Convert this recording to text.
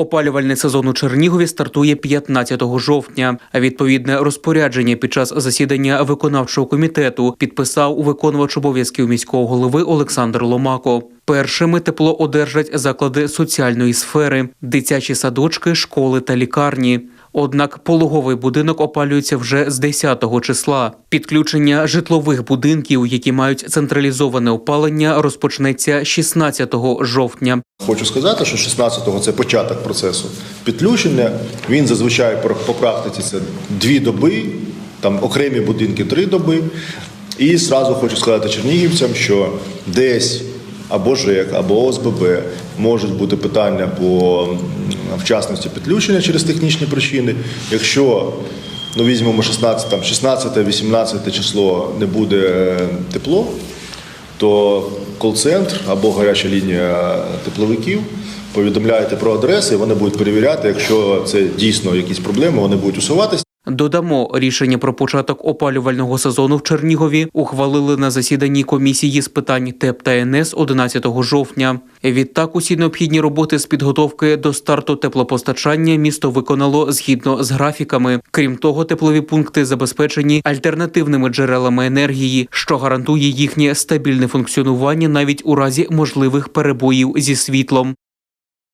Опалювальний сезон у Чернігові стартує 15 жовтня. Відповідне розпорядження під час засідання виконавчого комітету підписав виконувач обов'язків міського голови Олександр Ломако. Першими тепло одержать заклади соціальної сфери, дитячі садочки, школи та лікарні. Однак пологовий будинок опалюється вже з 10-го числа. Підключення житлових будинків, які мають централізоване опалення, розпочнеться 16 жовтня. Хочу сказати, що 16-го це початок процесу підключення. Він зазвичай по- практиці це дві доби, там окремі будинки три доби. І зразу хочу сказати чернігівцям, що десь або ЖЕК, або ОСББ можуть бути питання по вчасності підключення через технічні причини. Якщо ну, візьмемо 16, там, 16-18 число не буде е, тепло, то кол-центр або гаряча лінія тепловиків повідомляєте про адреси, вони будуть перевіряти. Якщо це дійсно якісь проблеми, вони будуть усуватися. Додамо, рішення про початок опалювального сезону в Чернігові ухвалили на засіданні комісії з питань ТЕП та НС 11 жовтня. Відтак, усі необхідні роботи з підготовки до старту теплопостачання місто виконало згідно з графіками. Крім того, теплові пункти забезпечені альтернативними джерелами енергії, що гарантує їхнє стабільне функціонування навіть у разі можливих перебоїв зі світлом.